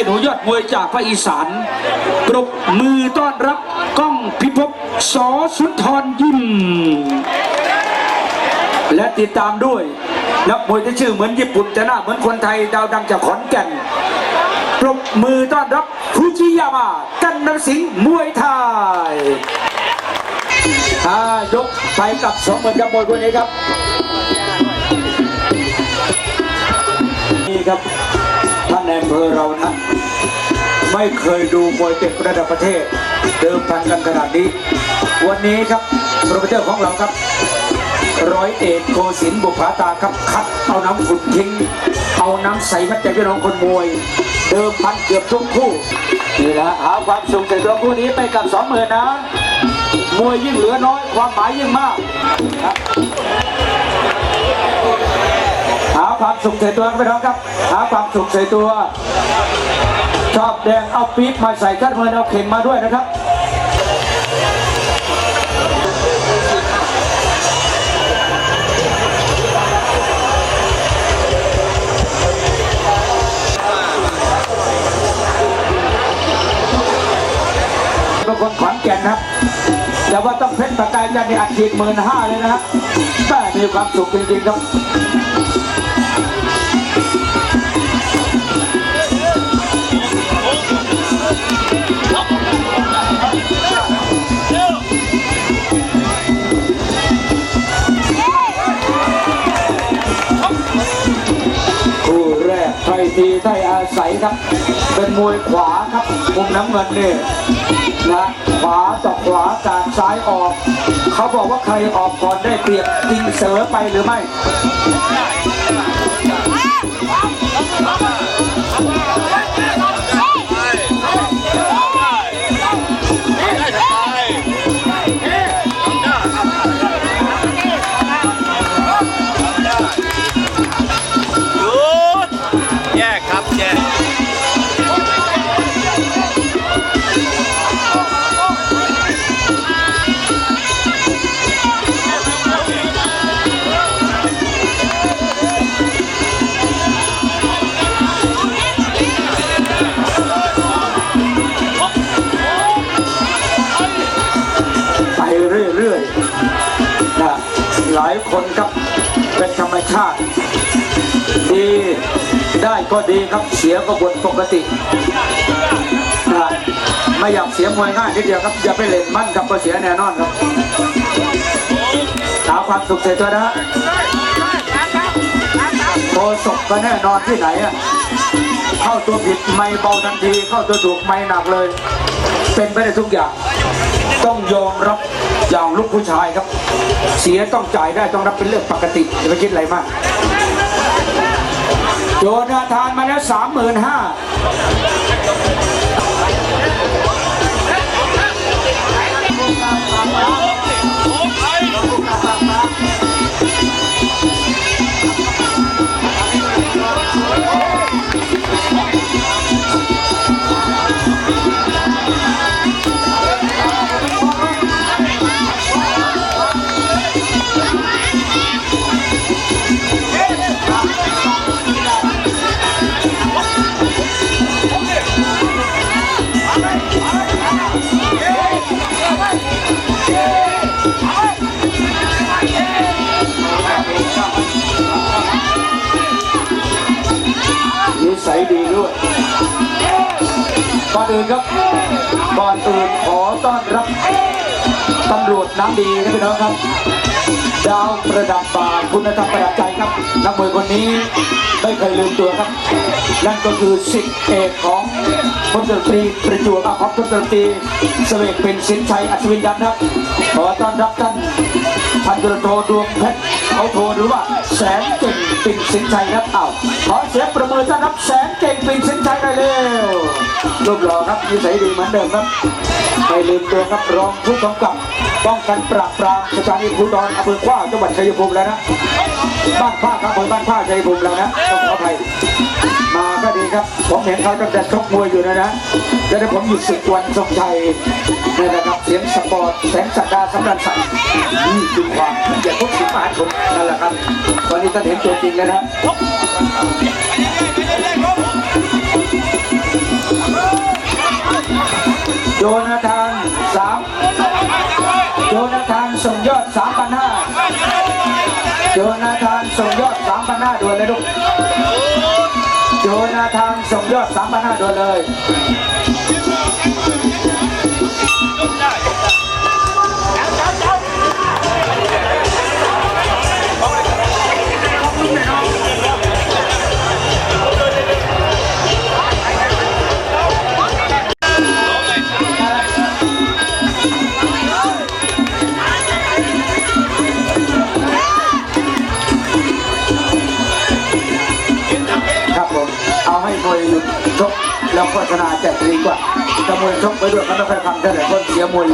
อ้หนูยอดมวยจากภาคอีสานปรบมือต้อนรับก้องพิภพสอสุนทรยิมและติดตามด้วยนักมวยที่ชื่อเหมือนญี่ปุ่นแต่หน้าเหมือนคนไทยดาวดังจากขอนแก่นปรบมือต้อนรับฟูจิยาม่ากันนสิงห์มวยไทยห้ายกไปกับสองหมื่นกับมวยคนนี้ครับนี่ครับ ในอำเภอเรานะไม่เคยดูมวยเด็กระดับประเทศ เดิมพันกันขนาดนี้ วันนี้ครับโปรโมเตอร์ของเราครับร้อยเอกโกศินบุภาตาครับคัดเอาน้ำขุนทิ้ง เอาน้ำใสมัดใจพี่น้องคนมวย เดิมพันเกือบทุกคู่นี่นะหาความสุขในตัวคู่นี้ไปกับสองหมื่นนะมวยยิ่งเหลือน้อยความหมายยิ่งมากครับ ความสุขใส่ตัวพี่น้องครับ หาความสุขใส่ตัว ชอบแดงเอาปี๊บมาใส่กันเมือเอาเข่งมาด้วยนะครับ็นคนขอนแก่นนะครับแต่ว่าต้องเพชรประกายจันในอัดฉีดหมื่นห้าเลยนะฮะแม่มีความสุขจริงๆครับ ทีไทยอาศัยครับ เป็นมวยขวาครับมุมน้ำเงินนี่นะขวาต่อขวาจากซ้ายออก เขาบอกว่าใครออกก่อนได้เปรียบจริงเสมอไปหรือไม่ คนครับ เป็นธรรมชาติ ดีได้ก็ดีครับเสียก็บนปกตินะไม่อยากเสียมวยง่ายทีเดียวครับอย่าไปเล่นมั่นครับก็เสียแน่นอนครับหาความสุขเสียตัวนะฮะโคศกก็แน่นอนที่ไหนอะเข้าตัวผิดไม่เบาทันที เข้าตัวถูกไม่หนักเลย เป็นไปได้ทุกอย่าง ต้องยอมรับอย่างลูกผู้ชายครับ เสียต้องจ่ายได้ต้องรับเป็นเรื่องปกติอย่าไปคิดอะไรมาก โจนาทานมาแล้วสามหมื่นห้านิสัย ดีด้วย ก่อนอื่นครับ ก่อนอื่นขอต้อนรับตำรวจน้ำดีนะพี่น้องครับ ดาวประดับบาคุณธรรมประดับใจครับนักมวยคนนี้ไม่เคยลืมตัวครับ นั่นก็คือสิทธิเอกของพลตรี ประจวบอาภพพลตรีเสวกเป็นสินชัยอัศวินยันครับ ขอต้อนรับท่าน พันตรโทดวงเพชรเขาโทรหรือว่าแสนเก่งปิ่นสินชัยครับอ้าวขอเสียงประเมินต้อนรับแสนเก่งปิ่นสินชัยหน่อยเร็ว รูปหล่อครับนิสัยดีเหมือนเดิมครับไม่ลืมตัวครับรองผู้กำกับป้องกันปราบปรามสถานีภูธรอำเภอขว้าจังหวัดชัยภูมิแล้วนะบ้านผ้าครับอำเภอบ้านผ้าชัยภูมิแล้วนะต้องขออภัยมาก็ดีครับ ผมเห็นเขาตั้งแต่ชกมวยอยู่นะนะแล้วได้ผมหยุดศึกวันทรงชัยนี่แหละครับเสียงสปอร์ตแสงสักดาสำรันสันนี่คือความอย่าทุกสิ่งมหาชนนั่นแหละครับตอนนี้ท่านเห็นตัวจริงแล้วนะ โยนาธานสามโยนาธานส่งยอดสามพันห้าโยนาธานส่งยอดสามพันห้าด่วนเลยลูกโยนาธานส่งยอดสามพันห้าด่วนเลย ชกไปด้วยกันไม่ค่อยฟังเท่าไหร่คนเสียมวย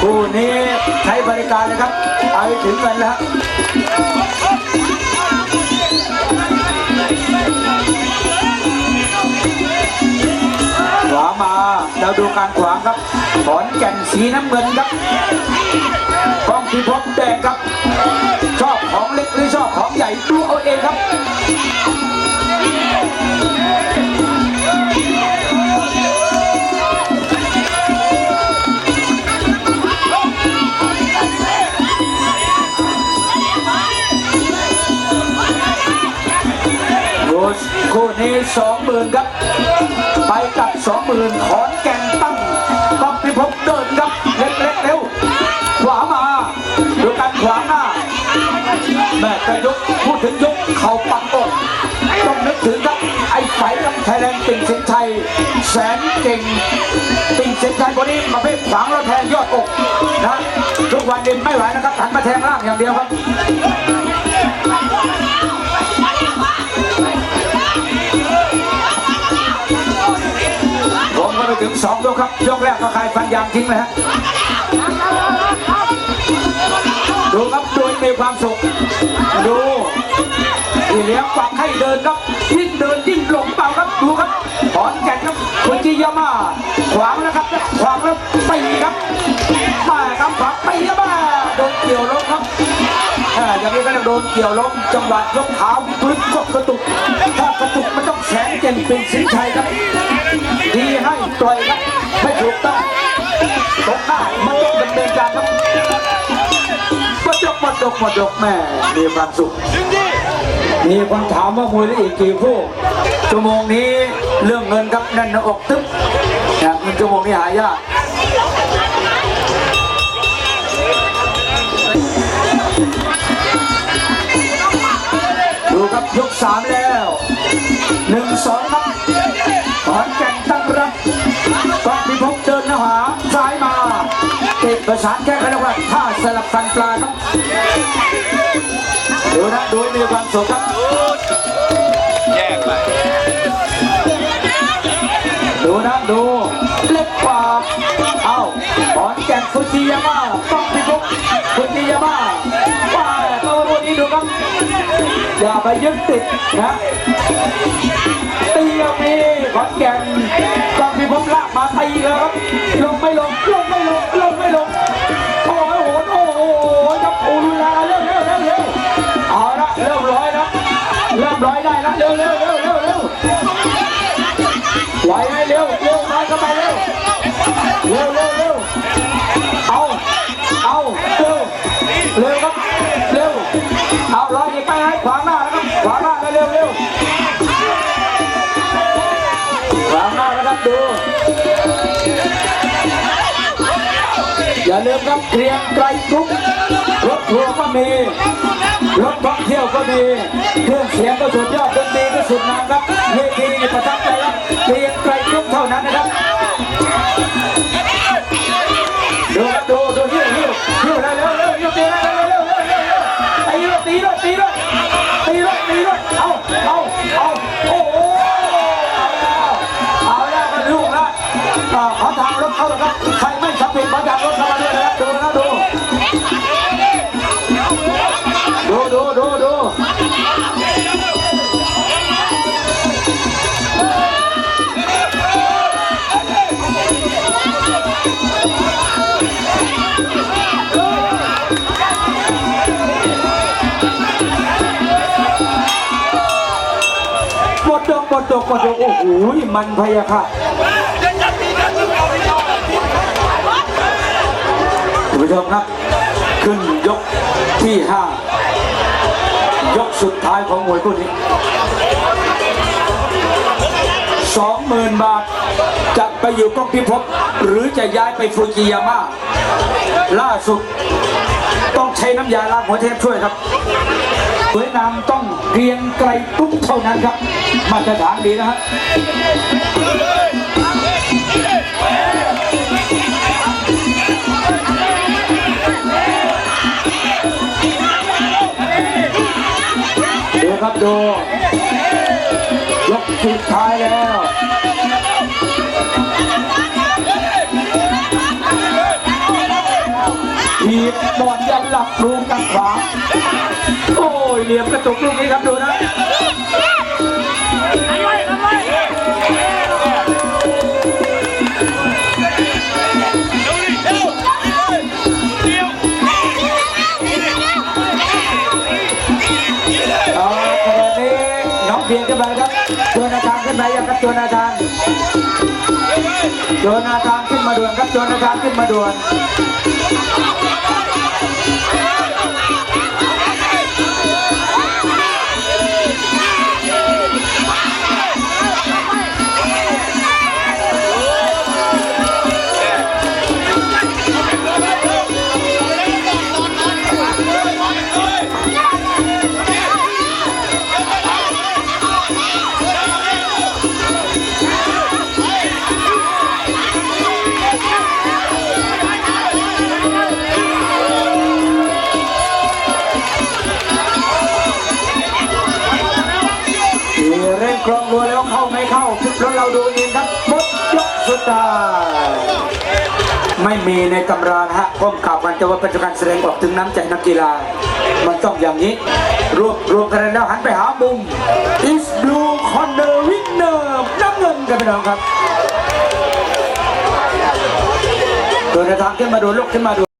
คู่นี้ใช้บริการเลยครับเอาให้ถึงกันแล้วขวามาเราดูการขวางครับขอนแก่นสีน้ำเงินครับกองที่พบแดงครับ ชอบของเล็กหรือชอบของใหญ่ดูเอาเองครับดู นี้สองหมื่นครับ ไปกับสองหมื่นขอนแก่นตั้งกองพิภพเดินครับเล็กเล็กๆเร็วขวามาดูการขวางหน้าแม่กระยกพูดถึงยกเข่าปักอกต้องนึกถึงครับไอ้ไฟลำไทยแลนด์ปิ่งเส้นชัยแสนเก่งปิ่งเส้นชัยคนนี้มาเป็นขวางแล้วแทงยอดอกนะทุกวันนี้ไม่ไหวนะครับหันมาแทงล่างอย่างเดียวครับ ถึงสองยกครับ ยกแรกก็คายฟันยางทิ้งเลยฮะดูครับโดยมีความสุข ดูที่เลี้ยงฝักให้เดินครับยิ่งเดินยิ่งหลงเปล่าครับดูครับถอนแก่นครับคุณจิยามาขวางนะครับขวางแล้วตีครับมาครับขวางตีครับมาโดนเกี่ยวล้มครับอ่าอย่างนี้ก็เรียกโดนเกี่ยวล้มจังหวะยกเท้าพื้นกดกระตุกถ้ากระตุกมั แสนเก่งเป็นสินชัยครับดีให้ปล่อยครับไม่ถูกต้องตรงหน้ามันต้องดำเนินการครับหมดยกหมดยกหมดกแม่มีความสุขมีคนถามว่ามวยเหลืออีกกี่คู่ชั่วโมงนี้เรื่องเงินครับแน่นหน้าอกตึ๊บนะเงินชั่วโมงนี้หายากดูครับยกสามแล้ว หนึ่งสองครับขอนแก่นตั้งรับกองพิภพเดินหาซ้ายมาเก็บประสานแก้ไขแล้วว่าท่าสลับฟันปลาครับดูนะดูมีความสุขครับแยกไปดูนะดูเล็กกว่าเอ้าขอนแก่นฟุจิยาม่าต้องพิภพฟุจิยาม่าว่าตัวพวกนี้ดู ครับอย่าไปยึดติดนะตียมีขอนแก่นต้องพิภพลากมาตีแล้วครับลงไม่ลงลงไม่ลงลงไม่ลงโอ้โหโอ้โหครับอูรุลาเร็วเร็วเร็วเร็วเอาละเริ่มร้อยแล้วเริ่มร้อยได้ล้วเร็วเร็วเร็วเร็วเร็วไหวไหมเร็วเร็วมาเข้าไปเร็วเร็วเร็วเร็วเอาเอาเร็วเร็วครับ ให้ขวางหน้าแล้วครับขวางหน้าแล้วเร็วเร็วขวางหน้าแล้วครับดู อย่าลืมครับเตรียมไกลทุกรถทัวร์ก็มีรถท่องเที่ยวก็มีเครื่องเสียงก็สุดยอดดนตรีก็สุดงามครับเวทีประทับใจครับเตรียมไกลทุกเท่านั้นนะครับ ขอางรถเข้าเลยครับใครไม่ทำผิดขอทางรถเข้ามาด้วยนะครับดูนะดูดูดูดูดูหมดดอกดดอกดดกโอ้โหมันพยาค่ะ ผู้ชมครับ ขึ้นยกที่ห้ายกสุดท้ายของมวยคู่นี้สองหมื่นบาท จะไปอยู่ก้องพิภพหรือจะย้ายไปฟูจิยาม่าล่าสุด ต้องใช้น้ำยาล้างหัวเทพช่วยครับสวยงามต้องเรียงไกรปุ๊บเท่านั้นครับ มาตรฐานดีนะฮะ ครับดูยกสุดท้ายแล้วทีบบอลยันหลับลูกันขวาโอ้ยเหลี่ยมกระจุกลูกนี้ครับดูนะ โจนาธาน โจนาธานขึ้นมาด่วนครับ โจนาธานขึ้นมาด่วน ยกสุดท้าไม่มีในตำรานะฮะก้มข่าวกันจะว่าเป็นการแสดงออกถึงน้ำใจนักกีฬา มันต้องอย่างนี้ รวบรวมคะแนนแล้วหันไปหามุม is blue corner winner น้ำเงินกันไปน้องครับ โดยในทางขึ้นมาดูลุกขึ้นมาดู